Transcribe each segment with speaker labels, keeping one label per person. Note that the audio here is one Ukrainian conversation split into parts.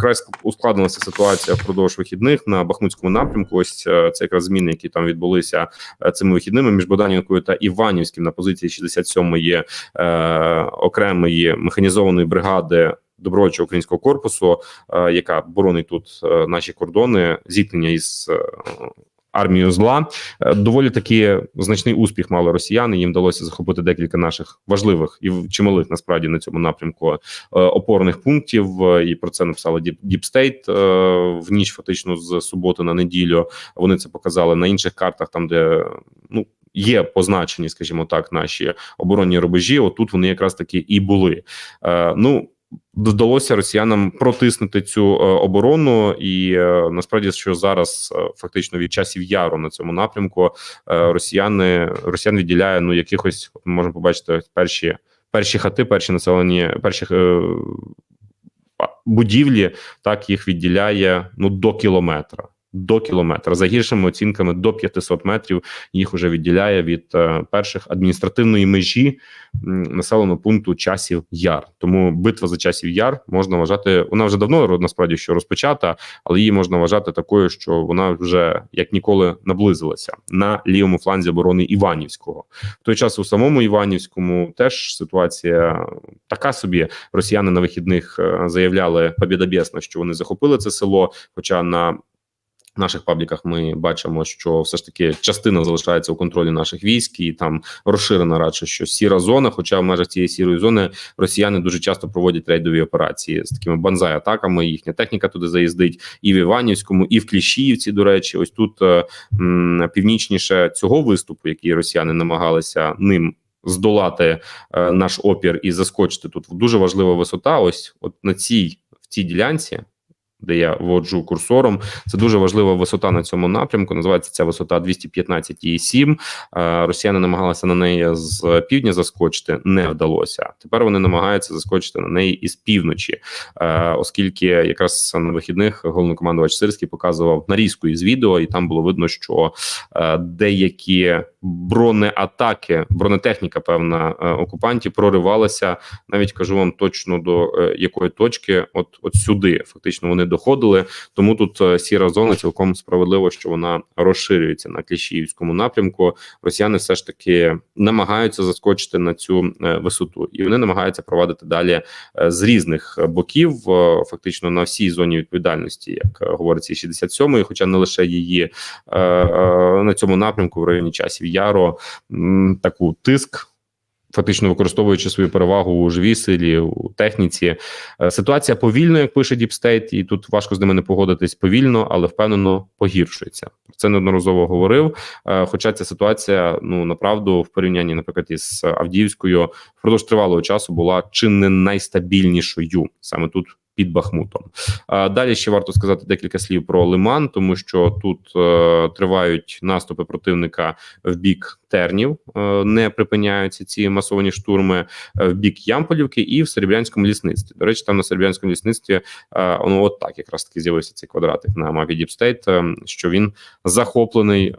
Speaker 1: вкрай ускладнилася ситуація впродовж вихідних на Бахмутському напрямку. Ось е, це якраз зміни, які там відбулися е, цими вихідними між Богданівкою та Іванівським на позиції 67-ї е, окремої механізованої бригади. Добровольчого українського корпусу, е, яка боронить тут наші кордони, зіткнення із армією зла. Е, Доволі таки значний успіх мали росіяни. Їм вдалося захопити декілька наших важливих і чималих насправді на цьому напрямку е, опорних пунктів. Е, І про це написала Deep, State в ніч, фактично з суботи на неділю. Вони це показали на інших картах, там де ну. Є позначені, скажімо так, наші оборонні рубежі. Отут вони якраз таки і були. Е, ну вдалося росіянам протиснути цю е, оборону, і е, насправді, що зараз е, фактично від часів яру на цьому напрямку росіяни росіян відділяє ну якихось ми можемо побачити перші перші хати, перші населені, перші будівлі, так їх відділяє ну до кілометра. До кілометра за гіршими оцінками до 500 метрів їх вже відділяє від е, перших адміністративної межі населеного пункту часів яр. Тому битва за часів яр можна вважати. Вона вже давно насправді що розпочата, але її можна вважати такою, що вона вже як ніколи наблизилася на лівому фланзі оборони Іванівського. В той час у самому Іванівському теж ситуація така собі. Росіяни на вихідних е, заявляли побєдобєсно, що вони захопили це село. Хоча на наших пабліках ми бачимо, що все ж таки частина залишається у контролі наших військ, і там розширена радше, що сіра зона. Хоча в межах цієї сірої зони росіяни дуже часто проводять рейдові операції з такими банзай-атаками. Їхня техніка туди заїздить і в Іванівському, і в Кліщіївці. До речі, ось тут е, м, північніше цього виступу, який росіяни намагалися ним. Здолати е, наш опір і заскочити тут дуже важлива висота. Ось от на цій в цій ділянці, де я воджу курсором, це дуже важлива висота на цьому напрямку. Називається ця висота 215,7. Е, Росіяни намагалися на неї з півдня заскочити, не вдалося. Тепер вони намагаються заскочити на неї із півночі, е, оскільки якраз на вихідних головнокомандувач Сирський показував нарізку із відео, і там було видно, що е, деякі бронеатаки, бронетехніка, певна окупантів проривалася. Навіть кажу вам точно до якої точки, от от сюди фактично вони доходили. Тому тут е, сіра зона цілком справедливо, що вона розширюється на Кліщіївському напрямку. Росіяни все ж таки намагаються заскочити на цю е, висоту, і вони намагаються провадити далі е, з різних боків, фактично на всій зоні відповідальності, як говориться, 67-ї, хоча не лише її на цьому напрямку в районі часів Яро таку тиск. Фактично використовуючи свою перевагу у живій силі у техніці, Е, ситуація повільно, як пише State, і тут важко з ними не погодитись повільно, але впевнено погіршується. Про це неодноразово говорив. Е, Хоча ця ситуація, ну направду, в порівнянні, наприклад, із Авдіївською, впродовж тривалого часу була чи не найстабільнішою саме тут. Під Бахмутом далі ще варто сказати декілька слів про Лиман, тому що тут е, тривають наступи противника в бік тернів, е, не припиняються ці масовані штурми е, в бік Ямполівки і в Серебрянському лісництві. До речі, там на Серебрянському лісництві е, ну от так якраз таки з'явився цей квадратик на мапі е, що він захоплений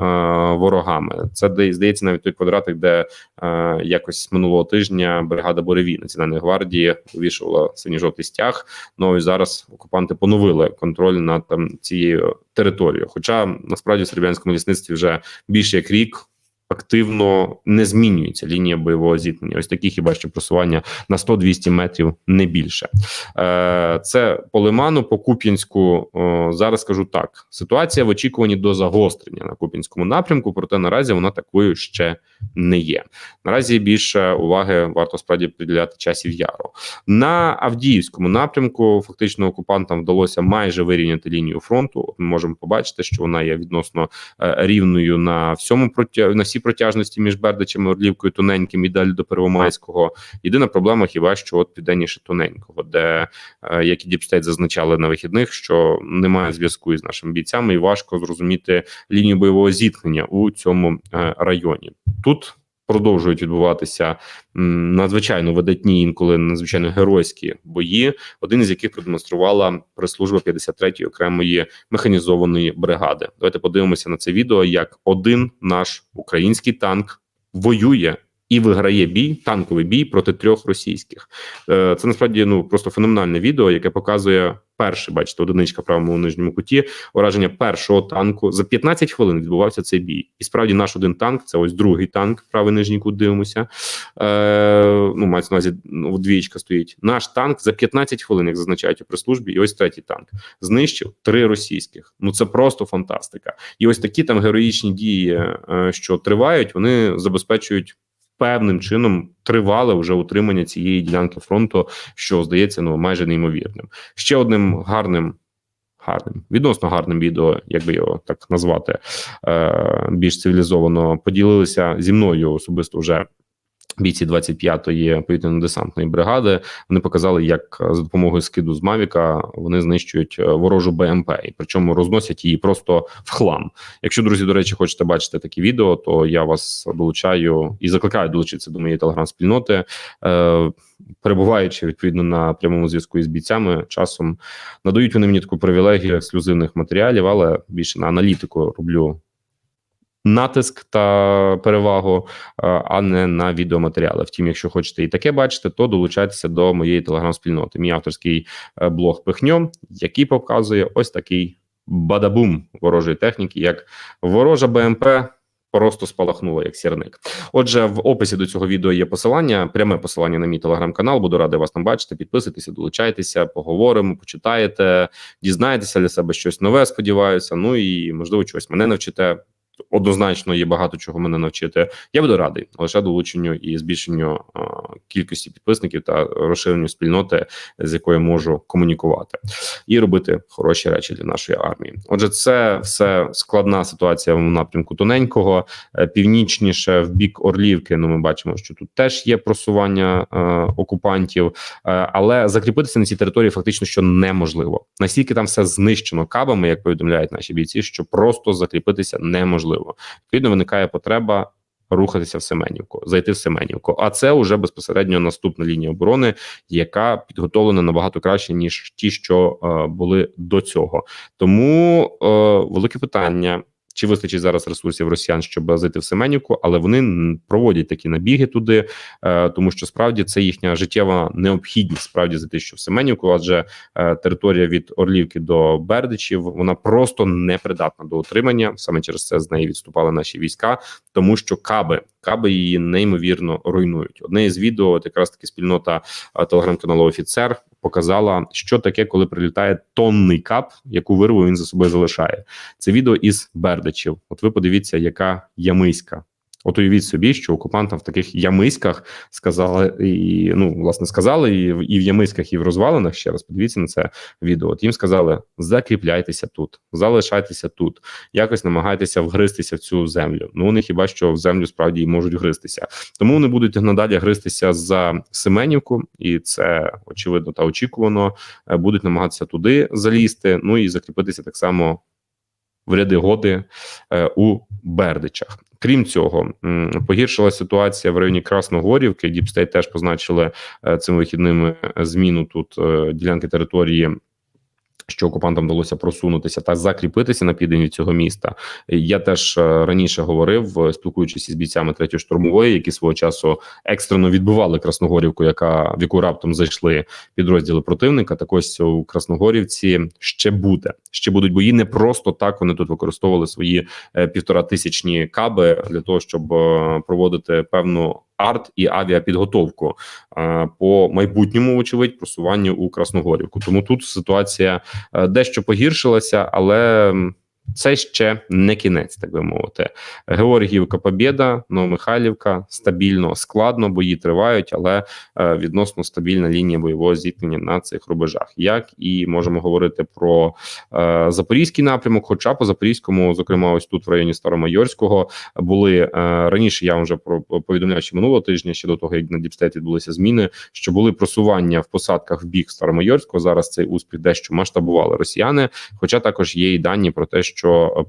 Speaker 1: ворогами. Це здається навіть той квадратик, де якось минулого тижня бригада Бореві Національної гвардії вивішувала синьо-жовтий стяг. Ну і зараз окупанти поновили контроль над там, цією територією. Хоча насправді в серебрянському лісництві вже більше як рік. Активно не змінюється лінія бойового зіткнення. Ось такі хіба що просування на 100-200 метрів не більше. Е, Це по Лиману, по Куп'янську. Зараз скажу так: ситуація в очікуванні до загострення на Куп'янському напрямку, проте наразі вона такою ще не є. Наразі більше уваги варто справді приділяти часів яру. На Авдіївському напрямку фактично окупантам вдалося майже вирівняти лінію фронту. Ми можемо побачити, що вона є відносно е, рівною на всьому протя... на всій протяжності між Бердичем і Орлівкою тоненьким і далі до Первомайського. Єдина проблема хіба що от південніше тоненького, де е, як і Діпстейт зазначали на вихідних, що немає зв'язку із нашими бійцями, і важко зрозуміти лінію бойового зіткнення у цьому е, районі. Тут продовжують відбуватися надзвичайно видатні, інколи надзвичайно геройські бої, один із яких продемонструвала прес-служба 53-ї окремої механізованої бригади. Давайте подивимося на це відео, як один наш український танк воює і виграє бій, танковий бій проти трьох російських. Е, Це насправді ну просто феноменальне відео, яке показує перше, бачите, одиничка в правому нижньому куті, ураження першого танку. За 15 хвилин відбувався цей бій. І справді наш один танк, це ось другий танк, правий нижній кут дивимося. Е, Ну, мається на увазі, ну, двічка стоїть. Наш танк за 15 хвилин, як зазначають у прес-службі, і ось третій танк знищив три російських. Ну це просто фантастика. І ось такі там героїчні дії, е, що тривають, вони забезпечують. Певним чином тривале вже утримання цієї ділянки фронту, що здається ну майже неймовірним. Ще одним гарним, гарним, відносно гарним відео, як би його так назвати, е, більш цивілізовано поділилися зі мною особисто вже. Бійці 25-ї повітряно-десантної бригади вони показали, як е, за допомогою скиду з Мавіка вони знищують е, ворожу БМП, і причому розносять її просто в хлам. Якщо друзі, до речі, хочете бачити такі відео, то я вас долучаю і закликаю долучитися до моєї телеграм-спільноти, е, перебуваючи відповідно на прямому зв'язку із бійцями, часом надають вони мені таку привілегію ексклюзивних матеріалів, але більше на аналітику роблю. Натиск та перевагу, е, а не на відеоматеріали. Втім, якщо хочете і таке бачити, то долучайтеся до моєї телеграм-спільноти. Мій авторський е, блог Пихньо, який показує ось такий бадабум ворожої техніки, як ворожа БМП. Просто спалахнула як сірник. Отже, в описі до цього відео є посилання, пряме посилання на мій телеграм-канал. Буду радий вас там бачити. Підписуйтеся, долучайтеся, поговоримо, почитаєте, дізнаєтеся для себе щось нове. Сподіваюся. Ну і можливо, чогось мене навчите. Однозначно є багато чого мене навчити. Я буду радий лише долученню і збільшенню кількості підписників та розширенню спільноти, з якою можу комунікувати і робити хороші речі для нашої армії. Отже, це все складна ситуація в напрямку тоненького, Е, північніше в бік Орлівки. Ну, ми бачимо, що тут теж є просування е, окупантів, е, але закріпитися на цій території фактично що неможливо. Настільки там все знищено кабами, як повідомляють наші бійці, що просто закріпитися неможливо. Відповідно, виникає потреба. Рухатися в Семенівку, зайти в Семенівку. А це вже безпосередньо наступна лінія оборони, яка підготовлена набагато краще ніж ті, що е, були до цього. Тому е, велике питання. Чи вистачить зараз ресурсів росіян, щоб зайти в Семенівку, але вони проводять такі набіги туди, е, тому що справді це їхня життєва необхідність справді зайти що в Семенівку, адже е, територія від Орлівки до Бердичів вона просто непридатна до утримання. Саме через це з неї відступали наші війська, тому що каби каби її неймовірно руйнують. Одне із відео, якраз таки спільнота е, телеграм-каналу Офіцер показала, що таке, коли прилітає тонний кап, яку вирву він за собою залишає. Це відео із Бердичів. От ви подивіться, яка ямиська. От уявіть собі, що окупантам в таких ямиськах сказали, і ну власне сказали, і, і в ямиськах, і в розвалинах ще раз подивіться на це відео. От їм сказали: закріпляйтеся тут, залишайтеся тут, якось намагайтеся вгристися в цю землю. Ну вони хіба що в землю справді і можуть гристися. Тому вони будуть надалі гристися за Семенівку, і це очевидно та очікувано. е, Будуть намагатися туди залізти. Ну і закріпитися так само в ряди годи е, у Бердичах. Крім цього, погіршила ситуація в районі Красногорівки. Діпстей теж позначили е, цими вихідними е, зміну тут е, ділянки території. Що окупантам вдалося просунутися та закріпитися на південь від цього міста. Я теж е, раніше говорив, е, спілкуючись із бійцями третьої штурмової, які свого часу екстрено відбивали Красногорівку, яка в яку раптом зайшли підрозділи противника. Так ось у Красногорівці ще буде. Ще будуть бої. Не просто так вони тут використовували свої е, півтора тисячні каби для того, щоб проводити певну арт і авіапідготовку е, по майбутньому, вочевидь, просуванню у Красногорівку. Тому тут ситуація е, дещо погіршилася, але. Це ще не кінець, так би мовити. Георгіївка, Побєда, Новомихайлівка стабільно, складно, бої тривають, але е, відносно стабільна лінія бойового зіткнення на цих рубежах. Як і можемо говорити про е, запорізький напрямок, хоча по запорізькому, зокрема, ось тут в районі Старомайорського, були е, раніше. Я вже про повідомляв ще минулого тижня, ще до того як на Діпстейт відбулися зміни, що були просування в посадках в бік Старомайорського. Зараз цей успіх дещо масштабували росіяни. Хоча також є і дані про те, що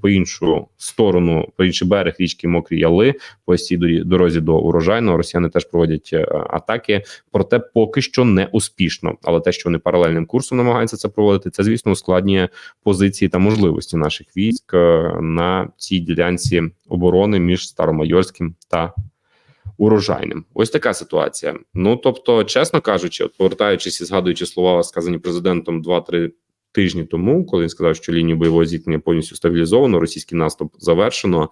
Speaker 1: по іншу сторону, по інший берег річки Мокрі Яли, по цій дорозі до урожайного, росіяни теж проводять е, атаки. Проте поки що не успішно. Але те, що вони паралельним курсом намагаються це проводити, це звісно ускладнює позиції та можливості наших військ е, на цій ділянці оборони між Старомайорським та урожайним. Ось така ситуація. Ну тобто, чесно кажучи, от повертаючись і згадуючи слова, сказані президентом 2-3 тижні тому, коли він сказав, що лінію бойового зіткнення повністю стабілізовано, російський наступ завершено.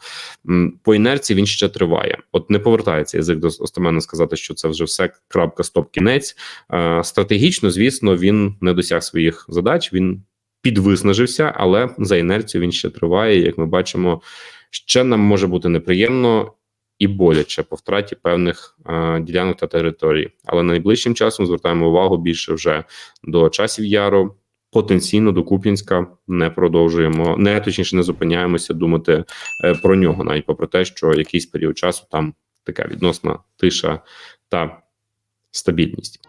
Speaker 1: По інерції він ще триває. От не повертається язик до остеменно сказати, що це вже все крапка, стоп, кінець. Е, Стратегічно, звісно, він не досяг своїх задач. Він підвиснажився, але за інерцією він ще триває. Як ми бачимо, ще нам може бути неприємно і боляче по втраті певних е, ділянок та територій. Але найближчим часом звертаємо увагу більше вже до часів яру. Потенційно до Куп'янська не продовжуємо, не точніше не зупиняємося думати е, про нього, навіть попри те, що якийсь період часу там така відносна тиша та стабільність.